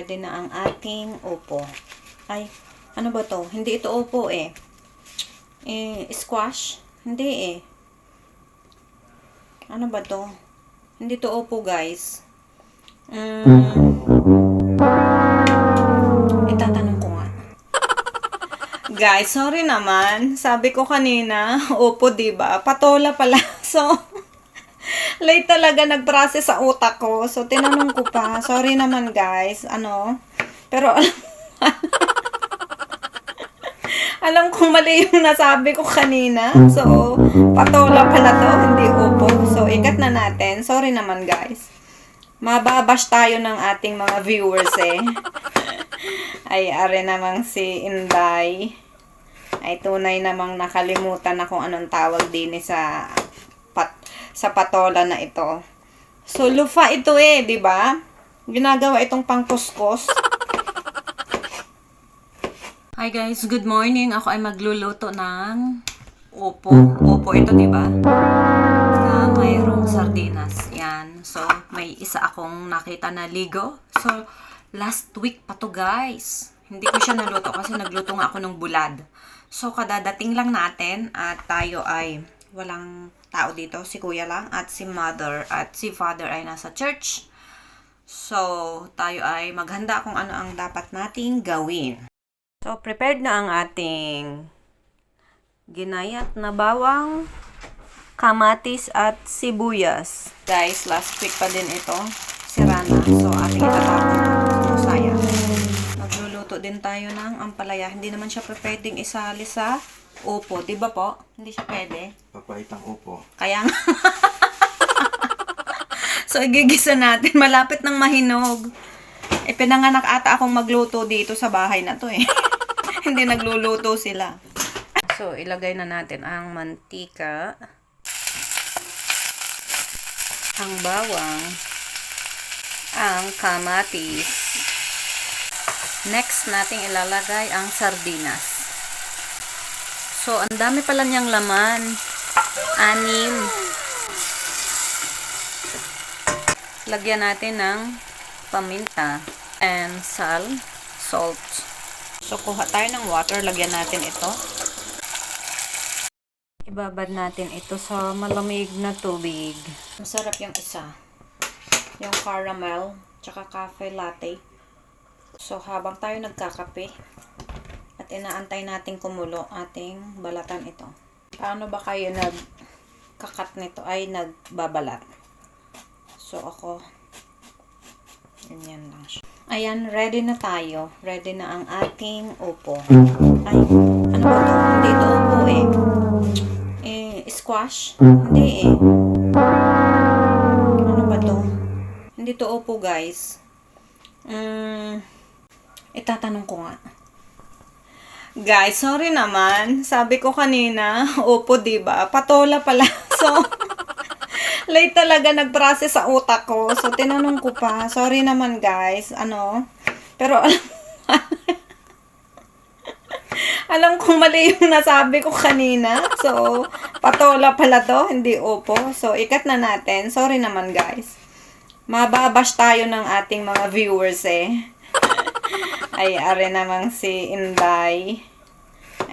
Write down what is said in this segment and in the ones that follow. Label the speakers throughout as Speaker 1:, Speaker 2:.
Speaker 1: ready na ang ating upo. Ay, ano ba to? Hindi ito upo eh. Eh, squash? Hindi eh. Ano ba to? Hindi to upo guys. Mm, itatanong ko nga. Guys, sorry naman. Sabi ko kanina, 'di ba? Patola pala. So, late talaga nag-process sa utak ko. So, tinanong ko pa. Sorry naman, guys. Ano? Pero, alam kong mali yung nasabi ko kanina. So, patola pala to, hindi upo. So, ikat na natin. Sorry naman, guys. Mababash tayo ng ating mga viewers eh. Ay, are namang si Inday. Ay, tunay namang nakalimutan na kung anong tawag din sa sa patola na ito. So, lufa ito eh, di ba? Ginagawa itong pangkuskos. Hi guys, good morning. Ako ay magluluto ng opo. Opo ito, di ba? Na mayroong sardinas. Yan. So, may isa akong nakita na ligo. So, last week pa to guys. Hindi ko siya naluto kasi nagluto nga ako ng bulad. So, kadadating lang natin at tayo ay walang tao dito. Si kuya lang at si mother at si father ay nasa church. So, tayo ay maghanda kung ano ang dapat nating gawin. So, prepared na ang ating ginayat na bawang, kamatis at sibuyas. Guys, last week pa din ito. Sirana. So, ating itatapon sa sayang. Magluluto din tayo ng ampalaya. Hindi naman siya pwedeng isali sa upo. Di ba po? Hindi siya pwede.
Speaker 2: Papait ang upo.
Speaker 1: Kaya nga. so, igigisa natin. Malapit ng mahinog. Eh, pinanganak ata akong magluto dito sa bahay na to eh. Hindi nagluluto sila. So, ilagay na natin ang mantika. Ang bawang. Ang kamatis. Next nating ilalagay ang sardinas. So, ang dami pala niyang laman. Anim. Lagyan natin ng paminta and sal, salt. So, kuha tayo ng water. Lagyan natin ito. Ibabad natin ito sa malamig na tubig. Masarap yung isa. Yung caramel, tsaka cafe latte. So, habang tayo nagkakape, at inaantay natin kumulo ating balatan ito. Paano ba kayo nagkakat nito ay nagbabalat? So, ako, ganyan lang siya. Ayan, ready na tayo. Ready na ang ating upo. Ay, ano ba to? Hindi ito upo eh. Eh, squash? Hindi eh. Ano ba to? Hindi to upo guys. Mm, itatanong ko nga. Guys, sorry naman. Sabi ko kanina, opo, ba? Patola pala. So, late talaga nag-process sa utak ko. So, tinanong ko pa. Sorry naman, guys. Ano? Pero, alam, alam kong mali yung nasabi ko kanina. So, patola pala to, hindi opo. So, ikat na natin. Sorry naman, guys. Mababash tayo ng ating mga viewers eh. Ay, are namang si Inday.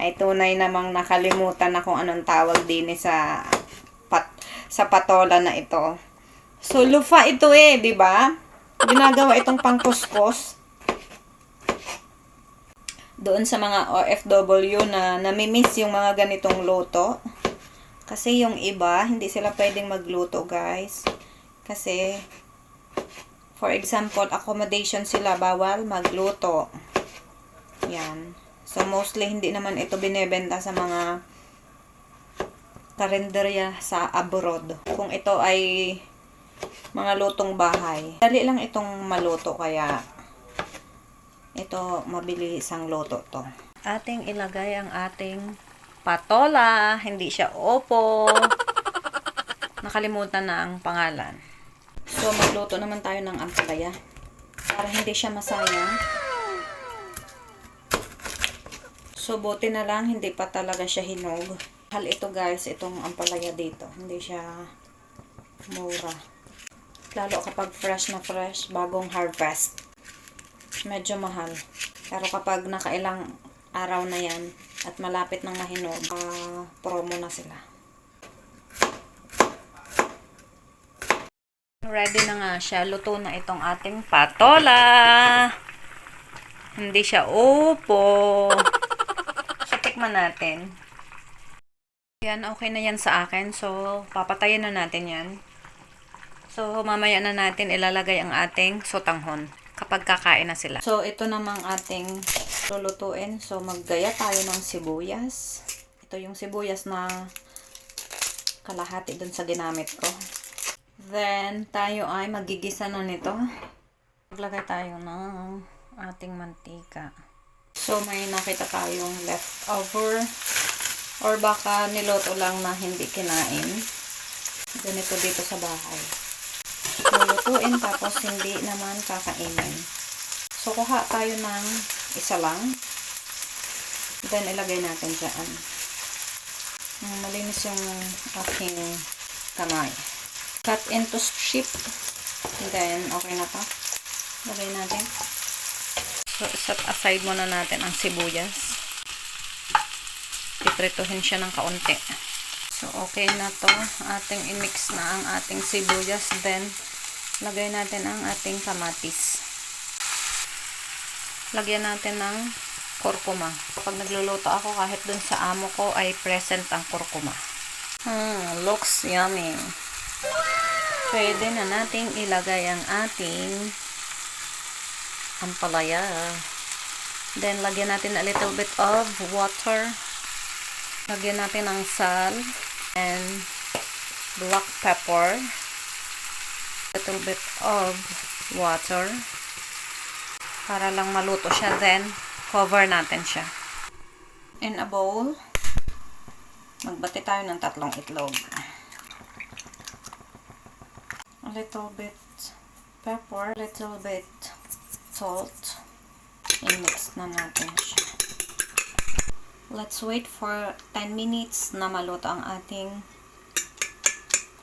Speaker 1: Ay, tunay namang nakalimutan na kung anong tawag din eh sa pat, sa patola na ito. So, lufa ito eh, di ba? Ginagawa itong pangkuskos. Doon sa mga OFW na namimiss yung mga ganitong luto. Kasi yung iba, hindi sila pwedeng magluto, guys. Kasi, for example, accommodation sila, bawal magluto. Yan. So, mostly, hindi naman ito binebenta sa mga karinderya sa abroad. Kung ito ay mga lutong bahay. Dali lang itong maluto kaya ito mabilis ang luto to. Ating ilagay ang ating patola. Hindi siya opo. Nakalimutan na ang pangalan. So magluto naman tayo ng ampalaya. Para hindi siya masayang. So buti na lang hindi pa talaga siya hinog. Hal ito guys, itong ampalaya dito. Hindi siya mura. Lalo kapag fresh na fresh, bagong harvest. medyo mahal. Pero kapag nakailang araw na yan at malapit ng mahinog, ah, promo na sila. Ready na nga siya. Luto na itong ating patola. Hindi siya upo. So, tikman natin. Yan, okay na yan sa akin. So, papatayin na natin yan. So, mamaya na natin ilalagay ang ating sotanghon kapag kakain na sila. So, ito namang ating lulutuin. So, maggaya tayo ng sibuyas. Ito yung sibuyas na kalahati dun sa ginamit ko. Then, tayo ay magigisa na nito. Maglagay tayo ng ating mantika. So, may nakita tayong leftover or baka niloto lang na hindi kinain. Ganito dito sa bahay. Lulutuin tapos hindi naman kakainin. So, kuha tayo ng isa lang. Then, ilagay natin dyan. Mm, Malinis yung aking kamay. Cut into strip. Then, okay na to. Lagay natin. So, set aside muna natin ang sibuyas. Piprituhin siya ng kaunti. So, okay na to. Ating i-mix na ang ating sibuyas. Then, lagay natin ang ating kamatis. Lagyan natin ng kurkuma. Kapag nagluluto ako, kahit dun sa amo ko, ay present ang kurkuma. Hmm, looks yummy. Pwede na nating ilagay ang ating ampalaya. Then, lagyan natin a little bit of water. Lagyan natin ng salt and black pepper. Little bit of water. Para lang maluto siya. Then, cover natin siya. In a bowl, magbati tayo ng tatlong itlog. Little bit pepper, little bit salt. I-mix na natin siya. Let's wait for 10 minutes na maluto ang ating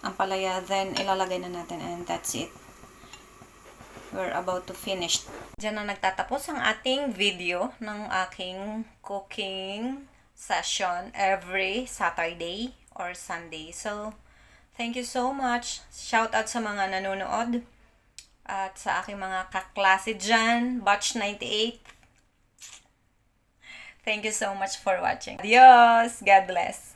Speaker 1: ampalaya. Then, ilalagay na natin and that's it. We're about to finish. Diyan na nagtatapos ang ating video ng aking cooking session every Saturday or Sunday. So, thank you so much. Shout out sa mga nanonood at sa aking mga kaklase dyan, Batch 98. Thank you so much for watching. Adios! God bless!